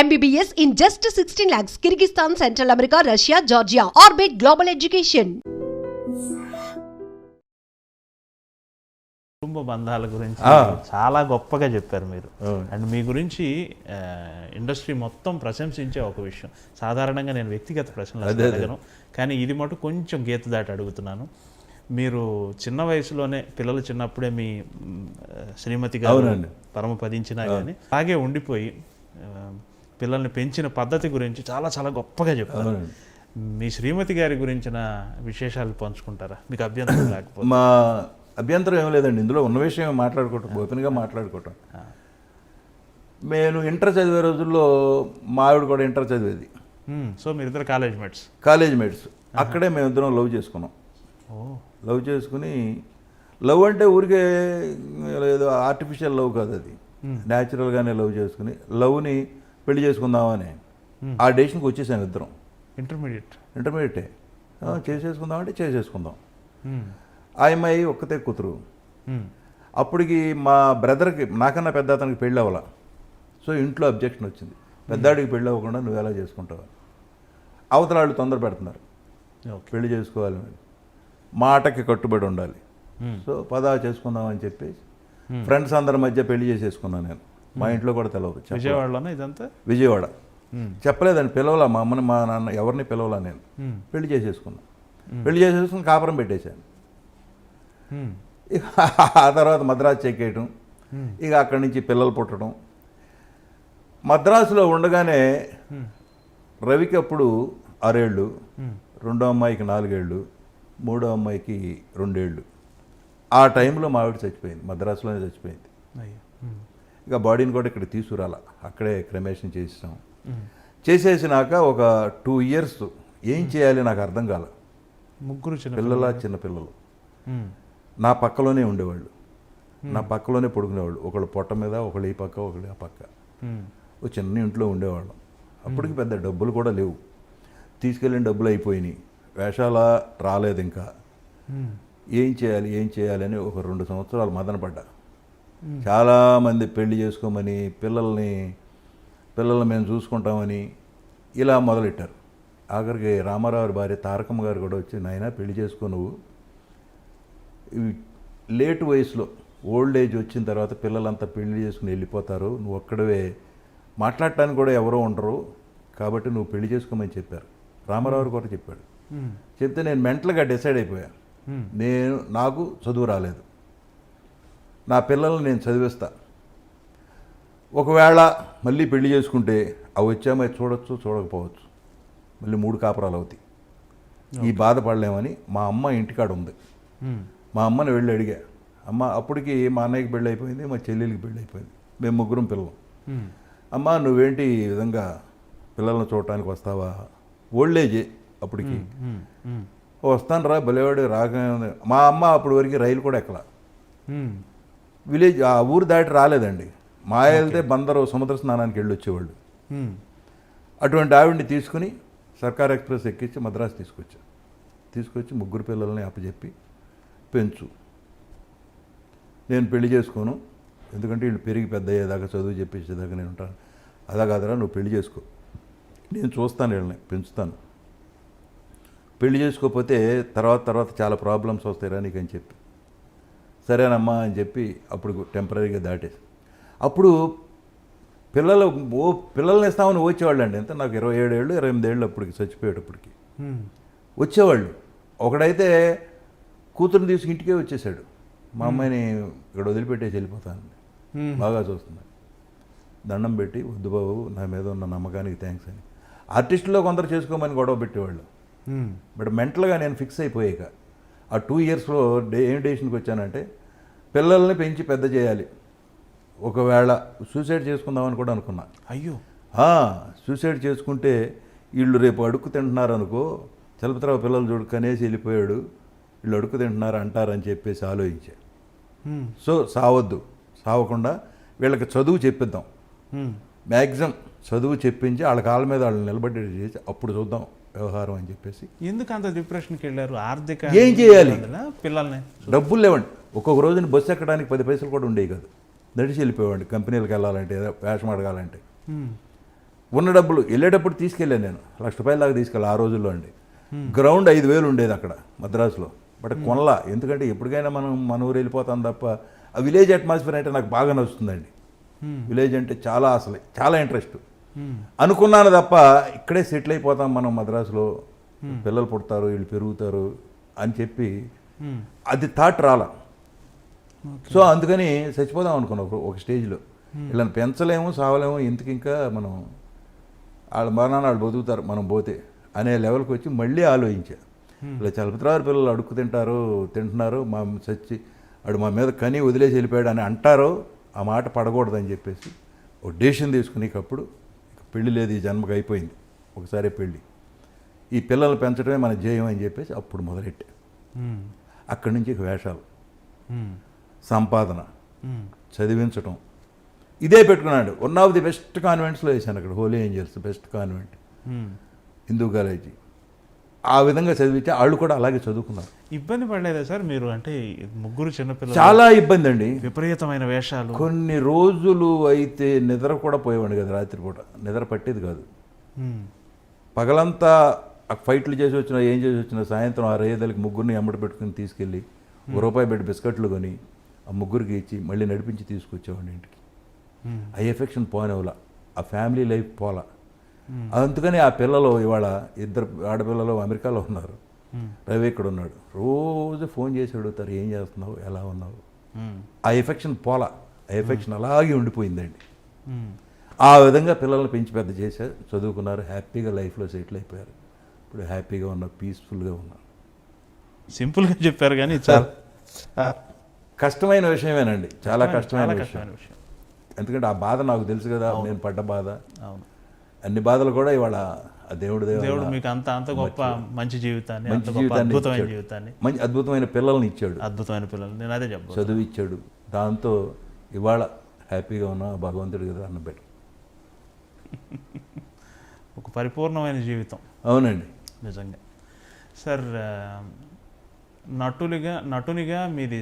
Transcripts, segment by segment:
MBBS in just 16 lakhs, Kyrgyzstan, Central America, Russia, Georgia. Orbit Global Education. కుటుంబ బంధాల గురించి. చాలా గొప్పగా చెప్పారు మీరు. అండ్ మీ గురించి ఇండస్ట్రీ మొత్తం ప్రశంసించే ఒక విషయం సాధారణంగా నేను వ్యక్తిగత ప్రశ్నలు. అడగను కానీ ఇది మటు కొంచెం గీత దాటి అడుగుతున్నాను మీరు చిన్న వయసులోనే పిల్లలు చిన్నప్పుడే మీ మ్, శ్రీమతి గారు. పరమపదించినా కానీ అలాగే ఉండిపోయి పిల్లల్ని పెంచిన పద్ధతి గురించి చాలా చాలా గొప్పగా చెప్పారు. మీ శ్రీమతి గారి గురించిన విశేషాలు పంచుకుంటారా? మీకు అభ్యంతరం లేకపోతే. మా అభ్యంతరం ఏం లేదండి. ఇందులో ఉన్న విషయం మాట్లాడుకోవటం ఓపెన్గా మాట్లాడుకోవటం. నేను ఇంటర్ చదివే రోజుల్లో మా ఆవిడ కూడా ఇంటర్ చదివేది. సో మీరిద్దరు కాలేజ్ మేట్స్. College mates. అక్కడే మేమిద్దరం లవ్ చేసుకున్నాం. ఓ. లవ్ చేసుకుని లవ్ అంటే ఊరికే ఏదో ఆర్టిఫిషియల్ లవ్ కాదు అది. న్యాచురల్గానే లవ్ చేసుకుని లవ్ని పెళ్ళి చేసుకుందామని. ఆ డేషన్కి వచ్చేసాం ఇద్దరం. ఇంటర్మీడియట్. ఇంటర్మీడియటే. చేసేసుకుందామంటే చేసేసుకుందాం. ఆ అమ్మాయి ఒక్కతే కూతురు. అప్పటికి మా బ్రదర్కి నాకన్నా పెద్ద అతనికి పెళ్ళి అవ్వాల సో ఇంట్లో అబ్జెక్షన్ వచ్చింది. పెద్దాడికి పెళ్ళి అవ్వకుండా నువ్వు ఎలా చేసుకుంటావు? అవతల వాళ్ళు తొందర పెడుతున్నారు. పెళ్ళి చేసుకోవాలి. మాటకి కట్టుబడి ఉండాలి. సో పదా చేసుకుందాం అని చెప్పి ఫ్రెండ్స్ అందరి మధ్య పెళ్ళి చేసేసుకున్నాను నేను. మా ఇంట్లో కూడా తెలవదు. విజయవాడలోనే ఇదంతా? విజయవాడ. చెప్పలేదండి పిలవలా. మా అమ్మని మా నాన్న ఎవరిని పిలవలా నేను. పెళ్ళి చేసేసుకున్నా. పెళ్ళి చేసేసుకుని కాపురం పెట్టేశాను. ఇక ఆ తర్వాత మద్రాసు చెక్కేయటం ఇక అక్కడి నుంచి పిల్లలు పుట్టడం. మద్రాసులో ఉండగానే రవికి అప్పుడు ఆరేళ్ళు రెండో అమ్మాయికి నాలుగేళ్ళు మూడో అమ్మాయికి రెండేళ్ళు. ఆ టైంలో మా ఆవిడ చచ్చిపోయింది మద్రాసులోనే చచ్చిపోయింది. ఇక బాడీని కూడా ఇక్కడ తీసుకురాల. అక్కడే క్రమేషన్ చేసినాం చేసేసినాక ఒక టూ ఇయర్స్ ఏం చేయాలి నాకు అర్థం కాల. ముగ్గురు చిన్న పిల్లల చిన్న పిల్లలు. నా పక్కలోనే ఉండేవాళ్ళు. నా పక్కలోనే పడుకునేవాళ్ళు. ఒకళ్ళు పొట్ట మీద ఒకళ్ళు ఈ పక్క ఒకళ్ళు ఆ పక్క. ఓ చిన్న ఇంట్లో ఉండేవాళ్ళం. అప్పటికి పెద్ద డబ్బులు కూడా లేవు. తీసుకెళ్ళిన డబ్బులు అయిపోయినాయి. వేషాల రాలేదు ఇంకా. ఏం చేయాలి ఏం చేయాలి అని ఒక రెండు సంవత్సరాలు మదనపడ్డా చాలామంది పెళ్ళి చేసుకోమని పిల్లల్ని పిల్లల్ని మేము చూసుకుంటామని ఇలా మొదలెట్టారు. ఆఖరికి రామారావు భార్య తారకమ్మ గారు కూడా వచ్చి నాయన పెళ్ళి చేసుకో నువ్వు. ఇవి లేట్ వయసులో ఓల్డ్ ఏజ్ వచ్చిన తర్వాత పిల్లలంతా పెళ్ళి చేసుకుని వెళ్ళిపోతారు. నువ్వు ఒక్కడవే. మాట్లాడటానికి కూడా ఎవరో ఉండరు. కాబట్టి నువ్వు పెళ్ళి చేసుకోమని చెప్పారు. రామారావు గారు కూడా చెప్పాడు. చెప్తే నేను మెంటల్గా డిసైడ్ అయిపోయా. మ్మ్. నేను నాకు చదువు రాలేదు. నా పిల్లల్ని నేను చదివిస్తా. ఒకవేళ మళ్ళీ పెళ్ళి చేసుకుంటే అవి వచ్చామో చూడొచ్చు చూడకపోవచ్చు. మళ్ళీ మూడు కాపురాలు అవుతాయి. ఈ బాధపడలేమని మా అమ్మ ఇంటికాడ ఉంది. మా అమ్మని వెళ్ళి అడిగా అమ్మ అప్పటికి మా అన్నయ్యకి పెళ్ళి అయిపోయింది మా చెల్లెలికి పెళ్ళి అయిపోయింది. మేము ముగ్గురం పిల్లలు. మ్మ్. అమ్మ నువ్వేంటి ఈ విధంగా పిల్లల్ని చూడటానికి వస్తావా? ఓల్డ్ ఏజే అప్పటికి. వస్తాను రా బలేవాడు రాగానే. మా అమ్మ అప్పటి వరకు రైలు కూడా ఎక్కల. విలేజ్ ఆ ఊరు దాటి రాలేదండి. మా వెళ్తే బందరు సముద్ర స్నానానికి వెళ్ళి వచ్చేవాళ్ళు. అటువంటి ఆవిడ్ని తీసుకుని సర్కార్ ఎక్స్ప్రెస్ ఎక్కించి మద్రాసు తీసుకొచ్చా. తీసుకొచ్చి ముగ్గురు పిల్లల్ని అప్పచెప్పి పెంచు. నేను పెళ్ళి చేసుకోను. ఎందుకంటే వీళ్ళు పెరిగి పెద్ద అయ్యేదాకా చదువు చెప్పేసేదాకా నేను ఉంటాను. అదా కాదురా నువ్వు పెళ్ళి చేసుకో. నేను చూస్తాను వీళ్ళని పెంచుతాను. పెళ్ళి చేసుకోకపోతే తర్వాత తర్వాత చాలా ప్రాబ్లమ్స్ వస్తాయిరా నీకు అని చెప్పి. సరేనమ్మా అని చెప్పి అప్పుడు టెంపరీగా దాటేసి. అప్పుడు పిల్లలు ఓ పిల్లల్ని ఇస్తామని వచ్చేవాళ్ళండి ఎంత నాకు ఇరవై ఏడేళ్ళు ఇరవై ఎనిమిది ఏళ్ళు అప్పటికి చచ్చిపోయేటప్పటికి. వచ్చేవాళ్ళు. ఒకడైతే కూతురుని తీసుకు ఇంటికే వచ్చేసాడు. మా అమ్మాయిని ఇక్కడ వదిలిపెట్టేసి వెళ్ళిపోతాను. మ్మ్. బాగా చూస్తున్నాను దండం పెట్టి వద్దు బాబు నా మీద ఉన్న నమ్మకానికి థ్యాంక్స్ అని. ఆర్టిస్టులో కొందరు చేసుకోమని గొడవ పెట్టేవాళ్ళు. బట్ మెంటల్గా నేను ఫిక్స్ అయిపోయాక ఆ టూ ఇయర్స్లో డే ఏం డేషన్కి వచ్చానంటే పిల్లల్ని పెంచి పెద్ద చేయాలి. ఒకవేళ సూసైడ్ చేసుకుందామని కూడా అనుకున్నా. అయ్యో. సూసైడ్ చేసుకుంటే వీళ్ళు రేపు అడుక్కు తింటున్నారు అనుకో చలపతిరావు పిల్లలు చూడు కనేసి వెళ్ళిపోయాడు వీళ్ళు అడుక్కు తింటున్నారు అంటారని చెప్పేసి ఆలోచించా. సో సావద్దు. సావకుండా వీళ్ళకి చదువు చెప్పిద్దాం. మ్యాక్సిమం చదువు చెప్పించి వాళ్ళ కాళ్ళ మీద వాళ్ళు నిలబడేది చేసి అప్పుడు చూద్దాం వ్యవహారం అని చెప్పేసి. ఎందుకు అంత డిప్రెషన్కి వెళ్ళారు? ఆర్థిక ఏం చేయాలి? పిల్లల్ని? డబ్బులు లేవండి. ఒక్కొక్క రోజున బస్సు ఎక్కడానికి పది పైసలు కూడా ఉండేవి కాదు. నడిచి వెళ్ళిపోయేవాడిని. కంపెనీలకు వెళ్ళాలంటే ఏదో వేషం అడగాలంటే. ఉన్న డబ్బులు వెళ్ళేటప్పుడు తీసుకెళ్ళాను నేను. లక్ష రూపాయల దాకా తీసుకెళ్ళి ఆ రోజుల్లో అండి. గ్రౌండ్ ఐదు వేలు ఉండేది అక్కడ మద్రాసులో. బట్ కొనలా. ఎందుకంటే ఎప్పటికైనా మనం మన ఊరు వెళ్ళిపోతాం తప్ప ఆ విలేజ్ అట్మాస్ఫియర్ అంటే నాకు బాగా నచ్చుతుందండి. విలేజ్ అంటే చాలా అసలు చాలా ఇంట్రెస్ట్. అనుకున్నాను తప్ప ఇక్కడే సెటిల్ అయిపోతాం మనం మద్రాసులో. పిల్లలు పుడతారు వీళ్ళు పెరుగుతారు అని చెప్పి అది థాట్ రాలా. సో అందుకని చచ్చిపోదాం అనుకున్నాం ఒక- స్టేజ్లో. వీళ్ళని పెంచలేము సావలేము ఇంతకు ఇంకా మనం వాళ్ళ మరణాన్ని వాళ్ళు బతుకుతారు మనం పోతే అనే లెవెల్కి వచ్చి మళ్ళీ ఆలోచించా. ఇలా చలపతిరావు పిల్లలు అడుక్కు తింటారు తింటున్నారు మా చచ్చి వాడు మా మీద కని వదిలేసి వెళ్ళిపోయాడు అని అంటారో ఆ మాట పడకూడదని చెప్పేసి ఒక డెసిషన్ తీసుకుని అప్పుడు ఇక పెళ్ళి లేదు ఈ జన్మకి అయిపోయింది. ఒకసారి పెళ్ళి ఈ పిల్లల్ని పెంచడమే మన ధ్యేయం అని చెప్పేసి అప్పుడు మొదలెట్టా. అక్కడి నుంచి ఇక వేషాలు. సంపాదన. చదివించటం. ఇదే పెట్టుకున్నాడు. వన్ ఆఫ్ ది బెస్ట్ కాన్వెంట్స్లో వేశాను అక్కడ. Holy angels best convent Hindu college. ఆ విధంగా చదివించి వాళ్ళు కూడా అలాగే చదువుకున్నారు. ఇబ్బంది పడలేదా సార్ మీరు? అంటే ముగ్గురు చిన్నపిల్లలు. చాలా ఇబ్బంది అండి. విపరీతమైన వేషాలు. కొన్ని రోజులు అయితే నిద్ర కూడా పోయేవాడు కదా రాత్రిపూట. నిద్ర పట్టేది కాదు. పగలంతా ఆ ఫైట్లు చేసి వచ్చినా ఏం చేసి వచ్చినా సాయంత్రం ఆ రేదలకి ముగ్గురిని ఎమ్మడి పెట్టుకుని తీసుకెళ్ళి ఒక రూపాయి పెట్టి బిస్కెట్లు కొని ఆ ముగ్గురికి ఇచ్చి మళ్ళీ నడిపించి తీసుకొచ్చేవాడిని ఇంటికి. ఆ ఎఫెక్షన్ పోనివ్వాల. ఆ ఫ్యామిలీ లైఫ్ పోలా. అందుకని ఆ పిల్లలు ఇవాళ ఇద్దరు ఆడపిల్లలు అమెరికాలో ఉన్నారు. రవి ఇక్కడ ఉన్నాడు. రోజు ఫోన్ చేసి అడుగుతారు ఏం చేస్తున్నావు? ఎలా ఉన్నావు? ఆ ఎఫెక్షన్ పోలా. ఆ ఎఫెక్షన్ అలాగే ఉండిపోయిందండి. ఆ విధంగా పిల్లల్ని పెంచి పెద్ద చేశారు చదువుకున్నారు హ్యాపీగా లైఫ్లో సెటిల్ అయిపోయారు. ఇప్పుడు హ్యాపీగా ఉన్నారు పీస్ఫుల్గా ఉన్నారు సింపుల్గా చెప్పారు కానీ చాలా. కష్టమైన విషయమేనండి. చాలా కష్టమైన విషయం కష్టమైన విషయం. ఎందుకంటే ఆ బాధ నాకు తెలుసు కదా నేను పడ్డ బాధ. అవును. అన్ని బాధలు కూడా ఇవాళ దేవుడి దేవుడు మీకు అంత అంత గొప్ప మంచి జీవితాన్ని అంత మంచి జీవితాన్ని అద్భుతమైన. జీవితాన్ని. మంచి అద్భుతమైన పిల్లల్ని ఇచ్చాడు. అద్భుతమైన పిల్లలు నేను అదే చెప్పాను చదువు ఇచ్చాడు. దాంతో ఇవాళ హ్యాపీగా ఉన్నా భగవంతుడి కదా అన్న బెటర్ ఒక పరిపూర్ణమైన జీవితం. అవునండి. నిజంగా. సార్ ఆ, నటునిగా నటునిగా మీది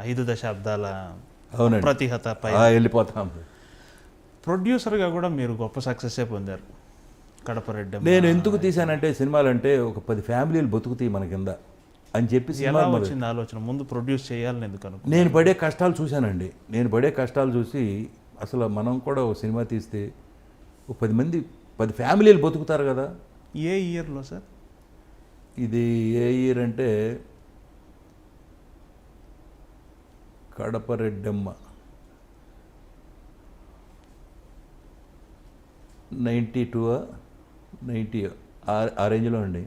ఐదు దశాబ్దాల ప్రతిహత వెళ్ళిపోతాం. ప్రొడ్యూసర్గా కూడా మీరు గొప్ప సక్సెస్ పొందారు? కడప రెడ్డి నేను ఎందుకు తీశానంటే సినిమాలు అంటే ఒక పది ఫ్యామిలీలు బతుకుతాయి మన కింద అని చెప్పి ఎలా సినిమా వచ్చింది ఆలోచన? ముందు ప్రొడ్యూస్ చేయాలని ఎందుకు అనుకో నేను పడే కష్టాలు చూశానండి. నేను పడే కష్టాలు చూసి అసలు మనం కూడా ఒక సినిమా తీస్తే ఒక పది మంది పది ఫ్యామిలీలు బతుకుతారు కదా. ఏ ఇయర్లో సార్? ఇది ఏ ఇయర్ అంటే Kadapa Reddamma ninety two ninety ఆ రేంజ్లో అండి.